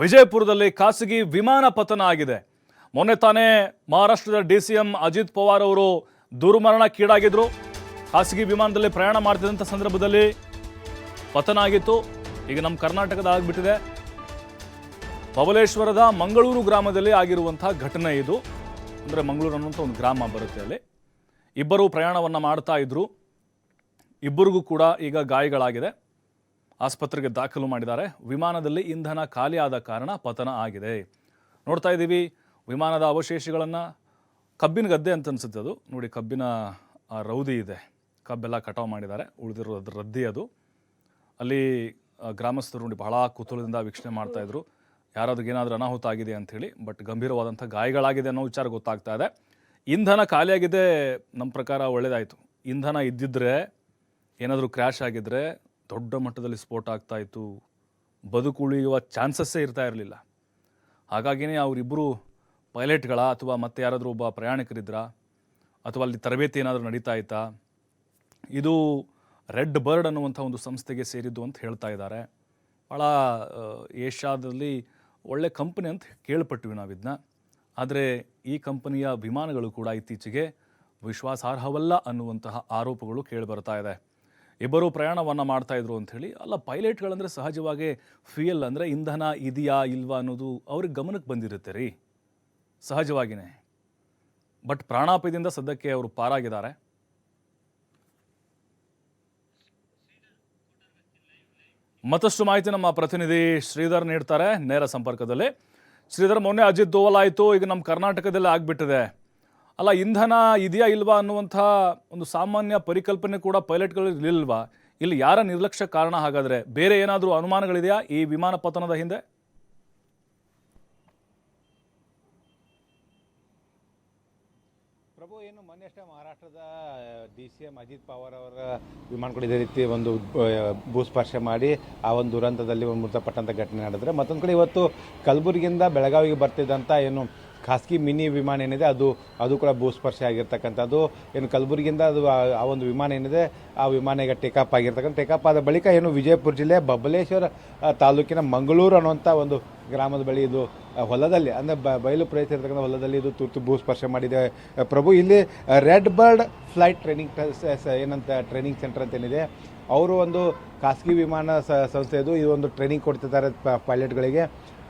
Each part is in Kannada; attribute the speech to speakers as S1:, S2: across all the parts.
S1: ವಿಜಯಪುರದಲ್ಲಿ ಖಾಸಗಿ ವಿಮಾನ ಪತನ ಆಗಿದೆ. ಮೊನ್ನೆ ತಾನೇ ಮಹಾರಾಷ್ಟ್ರದ D C M Ajit Pawar ಅವರು ದುರ್ಮರಣಕ್ಕೀಡಾಗಿದ್ರು ಖಾಸಗಿ ವಿಮಾನದಲ್ಲಿ ಪ್ರಯಾಣ ಮಾಡ್ತಿದ್ದಂಥ ಸಂದರ್ಭದಲ್ಲಿ ಪತನ ಆಗಿತ್ತು. ಈಗ ನಮ್ಮ ಕರ್ನಾಟಕದ ಆಗಿಬಿಟ್ಟಿದೆ. ಬಬಲೇಶ್ವರದ ಮಂಗಳೂರು ಗ್ರಾಮದಲ್ಲಿ ಆಗಿರುವಂಥ ಘಟನೆ ಇದು. ಅಂದರೆ ಮಂಗಳೂರು ಅನ್ನುವಂಥ ಒಂದು ಗ್ರಾಮ ಬರುತ್ತೆ ಅಲ್ಲಿ. ಇಬ್ಬರು ಪ್ರಯಾಣವನ್ನು ಮಾಡ್ತಾ ಇದ್ರು. ಇಬ್ಬರಿಗೂ ಕೂಡ ಈಗ ಗಾಯಗಳಾಗಿದೆ. ಆಸ್ಪತ್ರೆಗೆ ದಾಖಲು ಮಾಡಿದ್ದಾರೆ. ವಿಮಾನದಲ್ಲಿ ಇಂಧನ ಖಾಲಿ ಆದ ಕಾರಣ ಪತನ ಆಗಿದೆ. ನೋಡ್ತಾ ಇದ್ದೀವಿ, ವಿಮಾನದ ಅವಶೇಷಗಳನ್ನು ಕಬ್ಬಿನ ಗದ್ದೆ ಅಂತ ಅನಿಸುತ್ತೆ ಅದು. ನೋಡಿ, ಕಬ್ಬಿನ ರೌದಿ ಇದೆ. ಕಬ್ಬೆಲ್ಲ ಕಟಾವು ಮಾಡಿದ್ದಾರೆ. ಉಳಿದಿರೋದು ರದ್ದಿ ಅದು. ಅಲ್ಲಿ ಗ್ರಾಮಸ್ಥರು ನೋಡಿ ಬಹಳ ಕುತೂಹಲದಿಂದ ವೀಕ್ಷಣೆ ಮಾಡ್ತಾಯಿದ್ರು ಯಾರಾದ್ರೂ ಏನಾದರೂ ಅನಾಹುತ ಆಗಿದೆ ಅಂಥೇಳಿ ಬಟ್ ಗಂಭೀರವಾದಂಥ ಗಾಯಗಳಾಗಿದೆ ಅನ್ನೋ ವಿಚಾರ ಗೊತ್ತಾಗ್ತಾ ಇದೆ. ಇಂಧನ ಖಾಲಿಯಾಗಿದೆ ನಮ್ಮ ಪ್ರಕಾರ ಒಳ್ಳೆಯದಾಯಿತು ಇಂಧನ ಇದ್ದಿದ್ದರೆ ಏನಾದರೂ ಕ್ರ್ಯಾಶ್ ಆಗಿದ್ರೆ ದೊಡ್ಡ ಮಟ್ಟದಲ್ಲಿ ಸ್ಫೋಟ ಆಗ್ತಾ ಇತ್ತು. ಬದುಕುಳಿಯುವ ಚಾನ್ಸಸ್ಸೇ ಇರ್ತಾ ಇರಲಿಲ್ಲ. ಹಾಗಾಗಿಯೇ ಅವರಿಬ್ಬರು ಪೈಲಟ್ಗಳ ಅಥವಾ ಮತ್ತೆ ಯಾರಾದರೂ ಒಬ್ಬ ಪ್ರಯಾಣಿಕರಿದ್ರಾ? ಅಥವಾ ಅಲ್ಲಿ ತರಬೇತಿ ಏನಾದರೂ ನಡೀತಾ ಇತ್ತಾ? ಇದು ರೆಡ್ ಬರ್ಡ್ ಅನ್ನುವಂಥ ಒಂದು ಸಂಸ್ಥೆಗೆ ಸೇರಿದ್ದು ಅಂತ ಹೇಳ್ತಾ ಇದ್ದಾರೆ. ಭಾಳ ಏಷ್ಯಾದಲ್ಲಿ ಒಳ್ಳೆ ಕಂಪನಿ ಅಂತ ಕೇಳ್ಪಟ್ವಿ ನಾವಿದ್ನ. ಆದರೆ ಈ ಕಂಪನಿಯ ವಿಮಾನಗಳು ಕೂಡ ಇತ್ತೀಚೆಗೆ ವಿಶ್ವಾಸಾರ್ಹವಲ್ಲ ಅನ್ನುವಂತಹ ಆರೋಪಗಳು ಕೇಳಿಬರ್ತಾ ಇದೆ. ಇಬ್ಬರು ಪ್ರಯಾಣವನ್ನು ಮಾಡ್ತಾ ಇದ್ರು ಅಂಥೇಳಿ ಅಲ್ಲ ಪೈಲಟ್ಗಳಂದರೆ ಸಹಜವಾಗಿ ಫ್ಯೂಯಲ್ ಅಂದರೆ ಇಂಧನ ಇದೆಯಾ ಇಲ್ವಾ ಅನ್ನೋದು ಅವ್ರಿಗೆ ಗಮನಕ್ಕೆ ಬಂದಿರುತ್ತೆ ರೀ. ಸಹಜವಾಗಿಯೇ ಬಟ್ ಪ್ರಾಣಾಪಾಯದಿಂದ ಸದ್ಯಕ್ಕೆ ಅವರು ಪಾರಾಗಿದ್ದಾರೆ. ಮತ್ತಷ್ಟು ಮಾಹಿತಿ ನಮ್ಮ ಪ್ರತಿನಿಧಿ ಶ್ರೀಧರ್ ನೀಡ್ತಾರೆ, ನೇರ ಸಂಪರ್ಕದಲ್ಲಿ. ಶ್ರೀಧರ್, ಮೊನ್ನೆ ಅಜಿತ್ ದೋವಲ್ ಆಯಿತು, ಈಗ ನಮ್ಮ ಕರ್ನಾಟಕದಲ್ಲಿ ಆಗ್ಬಿಟ್ಟಿದೆ. ಅಲ್ಲ, ಇಂಧನ ಇದೆಯಾ ಇಲ್ವಾ ಅನ್ನುವಂಥ ಒಂದು ಸಾಮಾನ್ಯ ಪರಿಕಲ್ಪನೆ ಕೂಡ ಪೈಲಟ್ಗಳಿಗೆ ಇರಲಿಲ್ವಾ? ಇಲ್ಲಿ ಯಾರ ನಿರ್ಲಕ್ಷ್ಯ ಕಾರಣ ಹಾಗಾದರೆ? ಬೇರೆ ಏನಾದರೂ ಅನುಮಾನಗಳಿದೆಯಾ ಈ ವಿಮಾನ ಪತನದ ಹಿಂದೆ?
S2: ಪ್ರಭು, ಏನು ಮೊನ್ನೆಷ್ಟೇ ಮಹಾರಾಷ್ಟ್ರದ D C M Ajit Pawar ಅವರ ವಿಮಾನಗಳು ಇದೇ ರೀತಿ ಒಂದು ಭೂಸ್ಪರ್ಶ ಮಾಡಿ ಆ ಒಂದು ದುರಂತದಲ್ಲಿ ಒಂದು ಮೃತಪಟ್ಟಂಥ ಘಟನೆ ನಡೆದ್ರೆ ಮತ್ತೊಂದು ಕಡೆ ಇವತ್ತು ಕಲಬುರಗಿಯಿಂದ ಬೆಳಗಾವಿಗೆ ಬರ್ತಿದ್ದಂಥ ಏನು ಖಾಸಗಿ ಮಿನಿ ವಿಮಾನ ಏನಿದೆ, ಅದು ಅದು ಕೂಡ ಭೂಸ್ಪರ್ಶ ಆಗಿರ್ತಕ್ಕಂಥದ್ದು. ಏನು ಕಲಬುರಗಿಯಿಂದ ಅದು ಆ ಒಂದು ವಿಮಾನ ಏನಿದೆ, ಆ ವಿಮಾನ ಈಗ ಟೇಕಪ್ ಆಗಿರ್ತಕ್ಕಂಥ ಟೇಕಪ್ ಆದ ಬಳಿಕ ಏನು ವಿಜಯಪುರ ಜಿಲ್ಲೆ ಬಬಲೇಶ್ವರ ತಾಲೂಕಿನ ಮಂಗಳೂರು ಅನ್ನುವಂಥ ಒಂದು ಗ್ರಾಮದ ಬಳಿ ಇದು ಹೊಲದಲ್ಲಿ, ಅಂದರೆ ಬ, ಬಯಲು ಪ್ರದೇಶ ಇರತಕ್ಕಂಥ ಹೊಲದಲ್ಲಿ ಇದು ತುರ್ತು ಭೂಸ್ಪರ್ಶ ಮಾಡಿದೆ. ಪ್ರಭು, ಇಲ್ಲಿ ರೆಡ್ ಬರ್ಡ್ ಫ್ಲೈಟ್ ಟ್ರೈನಿಂಗ್ ಏನಂತ ಟ್ರೈನಿಂಗ್ ಸೆಂಟರ್ ಅಂತ ಏನಿದೆ, ಅವರು ಒಂದು ಖಾಸಗಿ ವಿಮಾನ ಸಂಸ್ಥೆದು ಸಂಸ್ಥೆ ಇದು ಒಂದು ಟ್ರೈನಿಂಗ್ ಕೊಡ್ತಿದ್ದಾರೆ ಪೈಲಟ್ಗಳಿಗೆ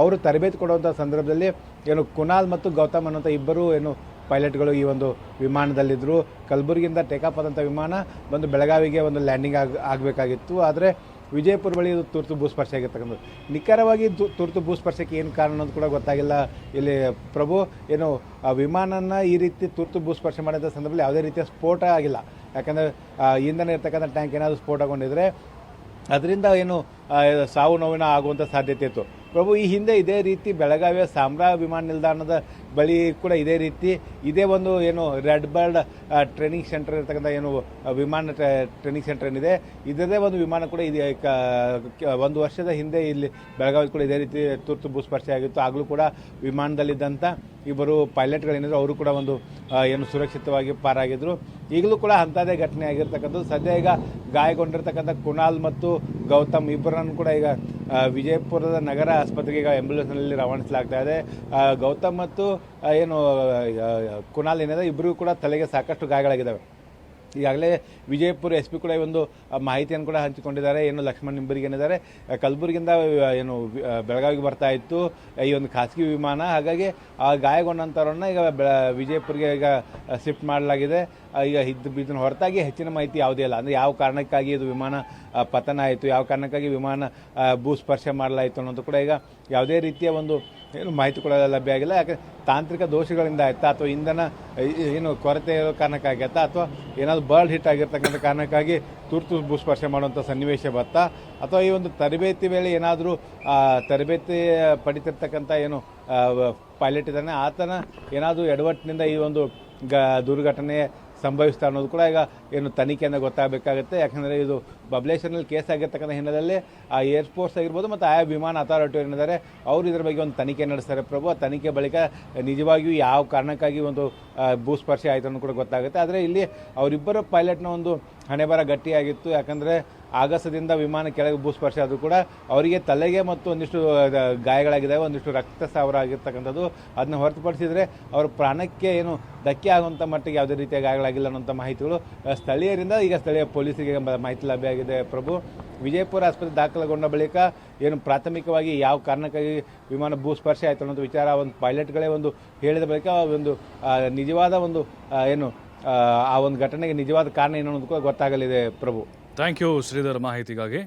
S2: ಅವರು ತರಬೇತಿ ಕೊಡುವಂಥ ಸಂದರ್ಭದಲ್ಲಿ ಏನು ಕುನಾಲ್ ಮತ್ತು ಗೌತಮ್ ಅನ್ನೋಂಥ ಇಬ್ಬರು ಏನು ಪೈಲಟ್ಗಳು ಈ ಒಂದು ವಿಮಾನದಲ್ಲಿದ್ದರು ಕಲಬುರಗಿಯಿಂದ ಟೇಕಪ್ ಆದಂಥ ವಿಮಾನ ಬಂದು ಬೆಳಗಾವಿಗೆ ಒಂದು ಲ್ಯಾಂಡಿಂಗ್ ಆಗ, ಆಗಬೇಕಾಗಿತ್ತು. ಆದರೆ ವಿಜಯಪುರ ಬಳಿ ಇದು ತುರ್ತು ಭೂಸ್ಪರ್ಶ ಆಗಿರ್ತಕ್ಕಂಥದ್ದು. ನಿಖರವಾಗಿ ತುರ್ತು ಭೂಸ್ಪರ್ಶಕ್ಕೆ ಏನು ಕಾರಣ ಅನ್ನೋದು ಕೂಡ ಗೊತ್ತಾಗಿಲ್ಲ. ಇಲ್ಲಿ ಪ್ರಭು, ಏನು ಆ ವಿಮಾನನ ಈ ರೀತಿ ತುರ್ತು ಭೂಸ್ಪರ್ಶ ಮಾಡಿದ ಸಂದರ್ಭದಲ್ಲಿ ಯಾವುದೇ ರೀತಿಯ ಸ್ಫೋಟ ಆಗಿಲ್ಲ. ಯಾಕಂದರೆ ಇಂಧನ ಇರ್ತಕ್ಕಂಥ ಟ್ಯಾಂಕ್ ಏನಾದರೂ ಸ್ಫೋಟಗೊಂಡಿದ್ರೆ, ಅದರಿಂದ ಏನು ಸಾವು ನೋವಿನ ಆಗುವಂಥ ಸಾಧ್ಯತೆ ಇತ್ತು. ಪ್ರಭು ಈ ಹಿಂದೆ ಇದೇ ರೀತಿ ಬೆಳಗಾವಿಯ ಸಾಮ್ರಾ ವಿಮಾನ ನಿಲ್ದಾಣದ ಬಳಿ ಕೂಡ ಇದೇ ರೀತಿ ಇದೇ ಒಂದು ಏನು ರೆಡ್ ಬರ್ಡ್ ಟ್ರೈನಿಂಗ್ ಸೆಂಟರ್ ಇರ್ತಕ್ಕಂಥ ಏನು ವಿಮಾನ ಟ್ರೈನಿಂಗ್ ಸೆಂಟರ್ ಏನಿದೆ ಇದರದೇ ಒಂದು ವಿಮಾನ ಕೂಡ ಇದೆ ಒಂದು ವರ್ಷದ ಹಿಂದೆ ಇಲ್ಲಿ ಬೆಳಗಾವಿ ಕೂಡ ಇದೇ ರೀತಿ ತುರ್ತು ಭೂಸ್ಪರ್ಶ ಆಗಿತ್ತು. ಆಗಲೂ ಕೂಡ ವಿಮಾನದಲ್ಲಿದ್ದಂಥ ಇಬ್ಬರು ಪೈಲಟ್ಗಳೇನಿದ್ರು ಅವರು ಕೂಡ ಒಂದು ಏನು ಸುರಕ್ಷಿತವಾಗಿ ಪಾರಾಗಿದ್ದರು ಈಗಲೂ ಕೂಡ ಅಂಥದ್ದೇ ಘಟನೆ ಆಗಿರ್ತಕ್ಕಂಥದ್ದು. ಸದ್ಯ ಈಗ ಗಾಯಗೊಂಡಿರ್ತಕ್ಕಂಥ ಕುಣಾಲ್ ಮತ್ತು ಗೌತಮ್ ಇಬ್ಬರನ್ನು ಕೂಡ ಈಗ ವಿಜಯಪುರದ ನಗರ ಆಸ್ಪತ್ರೆಗೆ ಈಗ ಆಂಬ್ಯುಲೆನ್ಸ್ನಲ್ಲಿ ರವಾನಿಸಲಾಗ್ತಾ ಇದೆ. ಗೌತಮ್ ಮತ್ತು ಏನು ಕುನಾಲ್ ಏನಿದೆ ಇಬ್ಬರಿಗೂ ಕೂಡ ತಲೆಗೆ ಸಾಕಷ್ಟು ಗಾಯಗಳಾಗಿದ್ದಾವೆ. ಈಗಾಗಲೇ ವಿಜಯಪುರ ಎಸ್ ಪಿ ಕೂಡ ಒಂದು ಮಾಹಿತಿಯನ್ನು ಕೂಡ ಹಂಚಿಕೊಂಡಿದ್ದಾರೆ. ಏನು ಲಕ್ಷ್ಮಣ್ ನಿಂಬರಿಗೆ ಏನಿದ್ದಾರೆ ಕಲ್ಬುರ್ಗಿಂದ ಕಲಬುರಗಿಯಿಂದ ಏನು ಬೆಳಗಾವಿಗೆ ಬರ್ತಾ ಇತ್ತು ಈ ಒಂದು ಖಾಸಗಿ ವಿಮಾನ. ಹಾಗಾಗಿ ಆ ಗಾಯಗೊಂಡಂಥವ್ರನ್ನ ಈಗ ವಿಜಯಪುರಿಗೆ ಈಗ ಶಿಫ್ಟ್ ಮಾಡಲಾಗಿದೆ. ಈಗ ಇದ್ದು ಬಿದ್ದಿನ ಹೊರತಾಗಿ ಹೆಚ್ಚಿನ ಮಾಹಿತಿ ಯಾವುದೇ ಇಲ್ಲ. ಅಂದರೆ ಯಾವ ಕಾರಣಕ್ಕಾಗಿ ಇದು ವಿಮಾನ ಪತನ ಆಯಿತು. ಯಾವ ಕಾರಣಕ್ಕಾಗಿ ವಿಮಾನ ಭೂಸ್ಪರ್ಶ ಮಾಡಲಾಯಿತು ಅನ್ನೋದು ಕೂಡ ಈಗ ಯಾವುದೇ ರೀತಿಯ ಒಂದು ಏನು ಮಾಹಿತಿ ಕೂಡ ಲಭ್ಯ ಆಗಿಲ್ಲ. ಯಾಕೆ ತಾಂತ್ರಿಕ ದೋಷಗಳಿಂದ ಆಯ್ತಾ? ಅಥವಾ ಇಂಧನ ಏನು ಕೊರತೆ ಇರೋ ಕಾರಣಕ್ಕಾಗತ್ತಾ ಅಥವಾ ಏನಾದರೂ ಬರ್ಡ್ ಹಿಟ್ ಆಗಿರ್ತಕ್ಕಂಥ ಕಾರಣಕ್ಕಾಗಿ ತುರ್ತು ಭೂಸ್ಪರ್ಶ ಮಾಡುವಂಥ ಸನ್ನಿವೇಶ ಬತ್ತಾ ಅಥವಾ ಈ ಒಂದು ತರಬೇತಿ ವೇಳೆ ಏನಾದರೂ ತರಬೇತಿ ಪಡಿತಿರ್ತಕ್ಕಂಥ ಏನು ಪೈಲಟ್ ಇದ್ದಾನೆ, ಆತನ ಏನಾದರೂ ಎಡವಟ್ಟಿನಿಂದ ಈ ಒಂದು ಗ, ದುರ್ಘಟನೆ ಸಂಭವಿಸ್ತಾ ಅನ್ನೋದು ಕೂಡ ಈಗ ಏನು ತನಿಖೆಯನ್ನು ಗೊತ್ತಾಗಬೇಕಾಗುತ್ತೆ. ಯಾಕಂದರೆ ಇದು ಬಬ್ಲೇಶ್ವರ್ನಲ್ಲಿ ಕೇಸ್ ಆಗಿರ್ತಕ್ಕಂಥ ಹಿನ್ನೆಲೆಯಲ್ಲಿ ಆ ಏರ್ಫೋರ್ಸ್ ಆಗಿರ್ಬೋದು ಮತ್ತು ಆಯಾ ವಿಮಾನ ಅಥಾರಿಟಿ ಏನಿದ್ದಾರೆ ಅವರು ಇದರ ಬಗ್ಗೆ ಒಂದು ತನಿಖೆ ನಡೆಸ್ತಾರೆ ಪ್ರಭು. ಆ ತನಿಖೆ ಬಳಿಕ ನಿಜವಾಗಿಯೂ ಯಾವ ಕಾರಣಕ್ಕಾಗಿ ಒಂದು ಭೂಸ್ಪರ್ಶ ಆಯಿತು ಅನ್ನೋದು ಕೂಡ ಗೊತ್ತಾಗುತ್ತೆ. ಆದರೆ ಇಲ್ಲಿ ಅವರಿಬ್ಬರ ಪೈಲಟ್ನ ಒಂದು ಹಣೆಬರ ಗಟ್ಟಿಯಾಗಿತ್ತು. ಯಾಕಂದರೆ ಆಗಸದಿಂದ ವಿಮಾನ ಕೆಳಗೆ ಭೂಸ್ಪರ್ಶ ಆದರೂ ಕೂಡ ಅವರಿಗೆ ತಲೆಗೆ ಮತ್ತು ಒಂದಿಷ್ಟು ಗಾಯಗಳಾಗಿದೆ ಗಾಯಗಳಾಗಿದ್ದಾವೆ, ಒಂದಿಷ್ಟು ರಕ್ತಸ್ರಾವ ಆಗಿರ್ತಕ್ಕಂಥದ್ದು ಅದನ್ನ ಹೊರತುಪಡಿಸಿದರೆ ಅವರ ಪ್ರಾಣಕ್ಕೆ ಏನು ಧಕ್ಕೆ ಆಗುವಂಥ ಮಟ್ಟಿಗೆ ಯಾವುದೇ ರೀತಿಯ ಗಾಯಗಳಾಗಿಲ್ಲ ಅನ್ನೋಂಥ ಮಾಹಿತಿಗಳು ಸ್ಥಳೀಯರಿಂದ ಈಗ ಸ್ಥಳೀಯ ಪೊಲೀಸರಿಗೆ ಮಾಹಿತಿ ಲಭ್ಯ ಆಗಿದೆ ಪ್ರಭು. ವಿಜಯಪುರ ಆಸ್ಪತ್ರೆ ದಾಖಲುಗೊಂಡ ಬಳಿಕ ಏನು ಪ್ರಾಥಮಿಕವಾಗಿ ಯಾವ ಕಾರಣಕ್ಕಾಗಿ ವಿಮಾನ ಭೂಸ್ಪರ್ಶ ಆಯಿತು ಅನ್ನೋದು ವಿಚಾರ ಒಂದು ಪೈಲಟ್ಗಳೇ ಒಂದು ಹೇಳಿದ ಬಳಿಕ ಒಂದು ನಿಜವಾದ ಒಂದು ಏನು ಆ ಒಂದು ಘಟನೆಗೆ ನಿಜವಾದ ಕಾರಣ ಏನು ಅನ್ನೋದು ಕೂಡ ಗೊತ್ತಾಗಲಿದೆ ಪ್ರಭು.
S1: ಥ್ಯಾಂಕ್ ಯು ಶ್ರೀಧರ್ ಮಾಹಿತಿಗಾಗಿ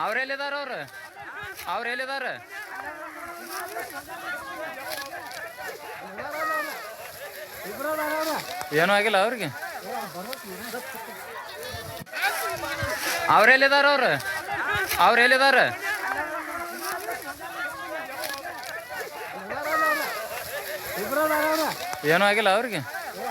S3: ಅವ್ರ ಎಲ್ಲಿದಾರ ಅವ್ರ ಅವ್ರ ಎಲ್ಲಿದಾರ ಏನೂ ಆಗಿಲ್ಲ ಅವ್ರಿಗೆ ಅವ್ರ ಎಲ್ಲಿದಾರ ಅವ್ರ ಅವ್ರ ಎಲ್ಲಿದಾರ ಏನೂ ಆಗಿಲ್ಲ ಅವ್ರಿಗೆ